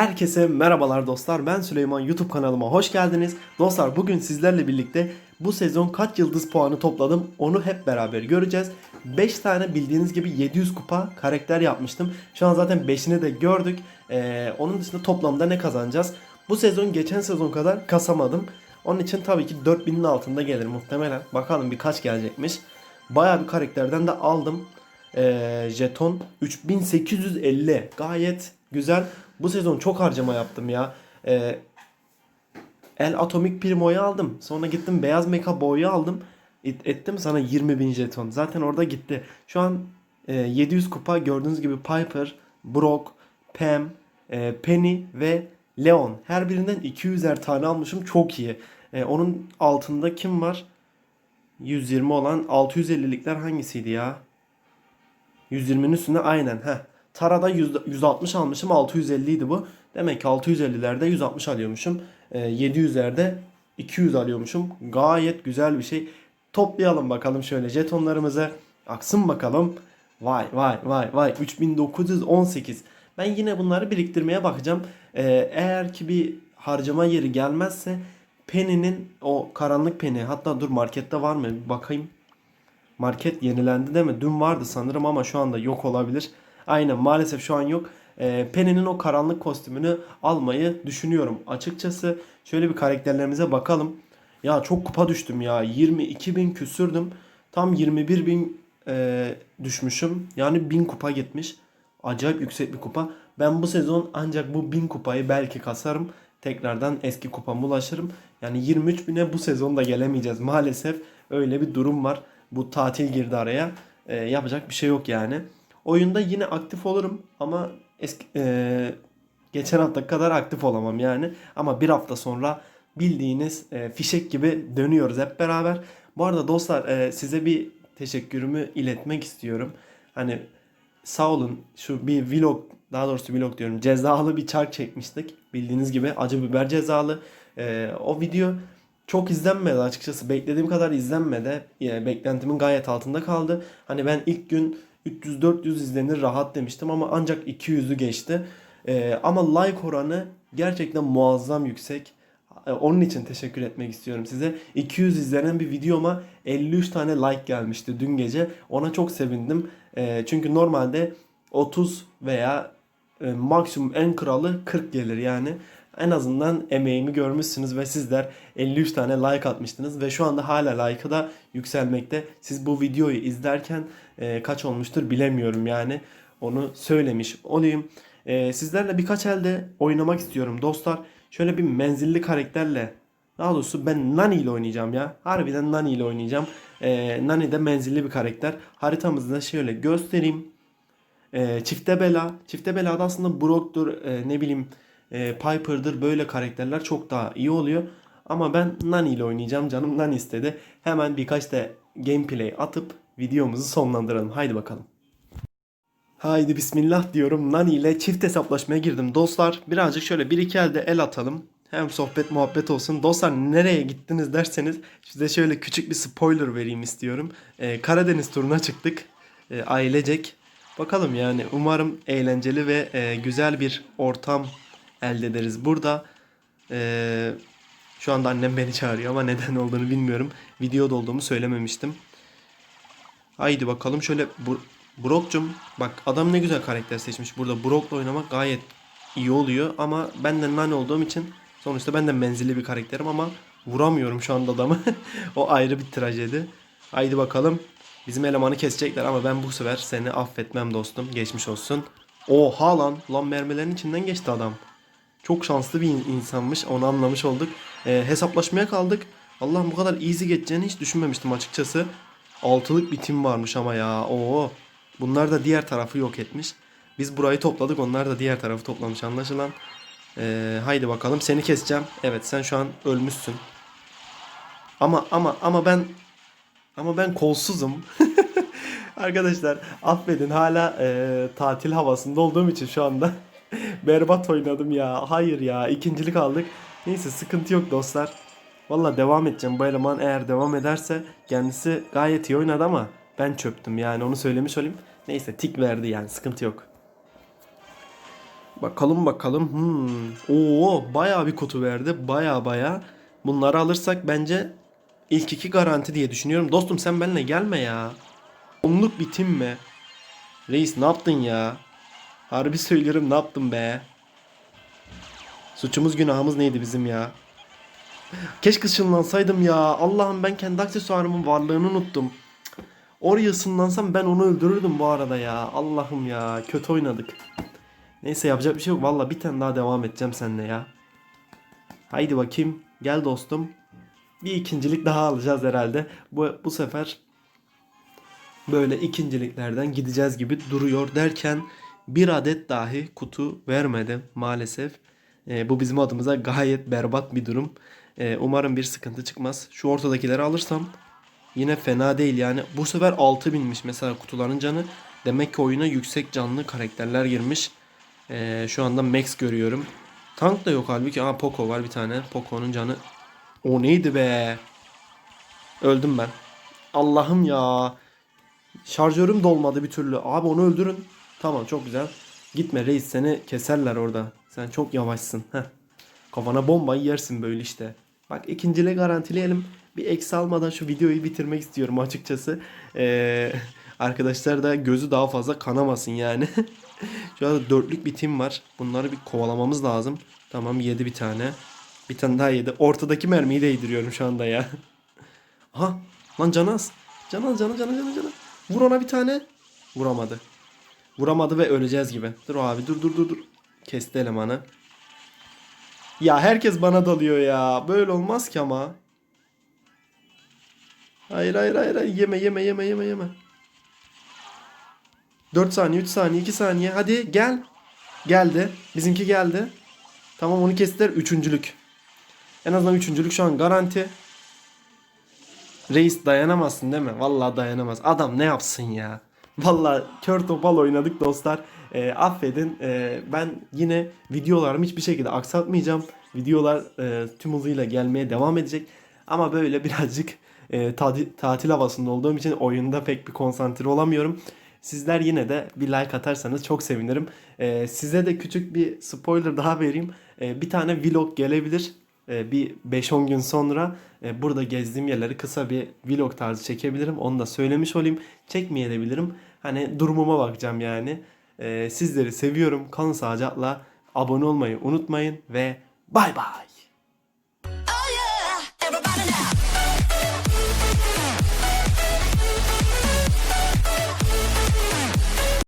Herkese merhabalar dostlar. Ben Süleyman. YouTube kanalıma hoş geldiniz. Dostlar bugün sizlerle birlikte bu sezon kaç yıldız puanı topladım onu hep beraber göreceğiz. 5 tane bildiğiniz gibi 700 kupa karakter yapmıştım. Şu an zaten 5'ini de gördük. Ee, onun dışında toplamda ne kazanacağız? Bu sezon geçen sezon kadar kasamadım. Onun için tabii ki 4000'in altında gelir muhtemelen. Bakalım birkaç gelecekmiş. Bayağı bir karakterden de aldım. Ee, jeton 3850 gayet güzel. Bu sezon çok harcama yaptım ya. Ee, El Atomic Primo'yu aldım. Sonra gittim Beyaz Mecha Boy'u aldım. Et- ettim sana 20.000 jeton. Zaten orada gitti. Şu an e, 700 kupa gördüğünüz gibi Piper, Brock, Pam, e, Penny ve Leon. Her birinden 200'er tane almışım. Çok iyi. E, onun altında kim var? 120 olan 650'likler hangisiydi ya? 120'nin üstünde aynen. Heh. Tara'da 100 160 almışım 650 idi bu. Demek ki 650'lerde 160 alıyormuşum. E, 700'lerde 200 alıyormuşum. Gayet güzel bir şey. Toplayalım bakalım şöyle jetonlarımızı. Aksın bakalım. Vay vay vay vay 3918. Ben yine bunları biriktirmeye bakacağım. E, eğer ki bir harcama yeri gelmezse Penny'nin o karanlık Penny hatta dur markette var mı bir bakayım. Market yenilendi değil mi? Dün vardı sanırım ama şu anda yok olabilir. Aynen maalesef şu an yok. Ee, Penny'nin o karanlık kostümünü almayı düşünüyorum. Açıkçası şöyle bir karakterlerimize bakalım. Ya çok kupa düştüm ya. 22 bin küsürdüm. Tam 21 bin e, düşmüşüm. Yani 1000 kupa gitmiş. Acayip yüksek bir kupa. Ben bu sezon ancak bu 1000 kupayı belki kasarım. Tekrardan eski kupama ulaşırım. Yani 23 bine bu sezon da gelemeyeceğiz. Maalesef öyle bir durum var. Bu tatil girdi araya. Ee, yapacak bir şey yok yani. Oyunda yine aktif olurum ama eski e, geçen hafta kadar aktif olamam yani. Ama bir hafta sonra bildiğiniz e, fişek gibi dönüyoruz hep beraber. Bu arada dostlar e, size bir teşekkürümü iletmek istiyorum. Hani sağ olun şu bir vlog daha doğrusu vlog diyorum cezalı bir çark çekmiştik. Bildiğiniz gibi acı biber cezalı. E, o video çok izlenmedi açıkçası. Beklediğim kadar izlenmedi. Yani beklentimin gayet altında kaldı. Hani ben ilk gün 300-400 izlenir rahat demiştim ama ancak 200'ü geçti. Ee, ama like oranı gerçekten muazzam yüksek. Ee, Onun için teşekkür etmek istiyorum size. 200 izlenen bir videoma 53 tane like gelmişti dün gece. Ona çok sevindim. Ee, çünkü normalde 30 veya e, maksimum en kralı 40 gelir yani. En azından emeğimi görmüşsünüz ve sizler 53 tane like atmıştınız ve şu anda hala like'ı da yükselmekte. Siz bu videoyu izlerken e, kaç olmuştur bilemiyorum yani. Onu söylemiş olayım. E, sizlerle birkaç elde oynamak istiyorum dostlar. Şöyle bir menzilli karakterle daha doğrusu ben Nani ile oynayacağım ya. Harbiden Nani ile oynayacağım. E, Nani de menzilli bir karakter. Haritamızı da şöyle göstereyim. E, çifte bela. Çifte belada aslında Brock'tur e, ne bileyim e, Piper'dır böyle karakterler çok daha iyi oluyor. Ama ben Nani ile oynayacağım. Canım Nani istedi. Hemen birkaç da gameplay atıp videomuzu sonlandıralım. Haydi bakalım. Haydi bismillah diyorum. Nani ile çift hesaplaşmaya girdim. Dostlar birazcık şöyle bir iki elde el atalım. Hem sohbet muhabbet olsun. Dostlar nereye gittiniz derseniz size şöyle küçük bir spoiler vereyim istiyorum. Ee, Karadeniz turuna çıktık. Ee, ailecek. Bakalım yani umarım eğlenceli ve e, güzel bir ortam elde ederiz burada. Ee, şu anda annem beni çağırıyor ama neden olduğunu bilmiyorum. Videoda olduğumu söylememiştim. Haydi bakalım şöyle bu Brock'cum bak adam ne güzel karakter seçmiş. Burada Brock'la oynamak gayet iyi oluyor ama ben de Nani olduğum için sonuçta ben de menzilli bir karakterim ama vuramıyorum şu anda adamı. o ayrı bir trajedi. Haydi bakalım. Bizim elemanı kesecekler ama ben bu sefer seni affetmem dostum. Geçmiş olsun. Oha lan. Lan mermilerin içinden geçti adam. Çok şanslı bir in- insanmış. Onu anlamış olduk. Ee, hesaplaşmaya kaldık. Allah'ım bu kadar easy geçeceğini hiç düşünmemiştim açıkçası. Altılık bir tim varmış ama ya. Oo. Bunlar da diğer tarafı yok etmiş. Biz burayı topladık. Onlar da diğer tarafı toplamış anlaşılan. Ee, haydi bakalım seni keseceğim. Evet sen şu an ölmüşsün. Ama ama ama ben ama ben kolsuzum. Arkadaşlar affedin hala e, tatil havasında olduğum için şu anda berbat oynadım ya. Hayır ya ikincilik aldık. Neyse sıkıntı yok dostlar. Valla devam edeceğim. Bu eleman eğer devam ederse kendisi gayet iyi oynadı ama ben çöptüm yani onu söylemiş olayım. Neyse tik verdi yani sıkıntı yok. Bakalım bakalım. Hmm. Oo bayağı bir kutu verdi. Baya baya. Bunları alırsak bence ilk iki garanti diye düşünüyorum. Dostum sen benimle gelme ya. Onluk bitim mi? Reis ne yaptın ya? Harbi söylüyorum ne yaptın be? Suçumuz günahımız neydi bizim ya? Keşke ışınlansaydım ya. Allah'ım ben kendi aksesuarımın varlığını unuttum. Oraya ışınlansam ben onu öldürürdüm bu arada ya. Allah'ım ya kötü oynadık. Neyse yapacak bir şey yok. Valla bir tane daha devam edeceğim seninle ya. Haydi bakayım. Gel dostum. Bir ikincilik daha alacağız herhalde. Bu, bu sefer böyle ikinciliklerden gideceğiz gibi duruyor derken bir adet dahi kutu vermedi maalesef. Ee, bu bizim adımıza gayet berbat bir durum. Ee, umarım bir sıkıntı çıkmaz. Şu ortadakileri alırsam yine fena değil yani. Bu sefer 6000'miş mesela kutuların canı. Demek ki oyuna yüksek canlı karakterler girmiş. Ee, şu anda Max görüyorum. Tank da yok halbuki. Aa Poco var bir tane. Poco'nun canı. O neydi be? Öldüm ben. Allah'ım ya. Şarjörüm dolmadı bir türlü. Abi onu öldürün. Tamam çok güzel. Gitme reis seni keserler orada. Sen çok yavaşsın. Heh. Kafana bombayı yersin böyle işte. Bak ikincile garantileyelim. Bir eksi almadan şu videoyu bitirmek istiyorum açıkçası. Ee, arkadaşlar da gözü daha fazla kanamasın yani. şu anda dörtlük bir tim var. Bunları bir kovalamamız lazım. Tamam yedi bir tane. Bir tane daha yedi. Ortadaki mermiyi değdiriyorum şu anda ya. Aha lan Canaz. Canaz canı canı canı canı. Vur ona bir tane. Vuramadı. Vuramadı ve öleceğiz gibi. Dur abi dur dur dur dur. Kesti elemanı. Ya herkes bana dalıyor ya. Böyle olmaz ki ama. Hayır hayır hayır. Yeme yeme yeme yeme yeme. 4 saniye 3 saniye 2 saniye. Hadi gel. Geldi. Bizimki geldi. Tamam onu kestiler. Üçüncülük. En azından üçüncülük şu an garanti. Reis dayanamazsın değil mi? Vallahi dayanamaz. Adam ne yapsın ya? Vallahi kör topal oynadık dostlar. Ee, affedin. Ee, ben yine videolarımı hiçbir şekilde aksatmayacağım. Videolar e, tüm hızıyla gelmeye devam edecek. Ama böyle birazcık e, tati- tatil havasında olduğum için oyunda pek bir konsantre olamıyorum. Sizler yine de bir like atarsanız çok sevinirim. Ee, size de küçük bir spoiler daha vereyim. Ee, bir tane vlog gelebilir. Bir 5-10 gün sonra e, burada gezdiğim yerleri kısa bir vlog tarzı çekebilirim. Onu da söylemiş olayım. Çekmeyebilirim. Hani durumuma bakacağım yani. Ee, sizleri seviyorum. Kalın sağlıcakla. Abone olmayı unutmayın ve bay bay.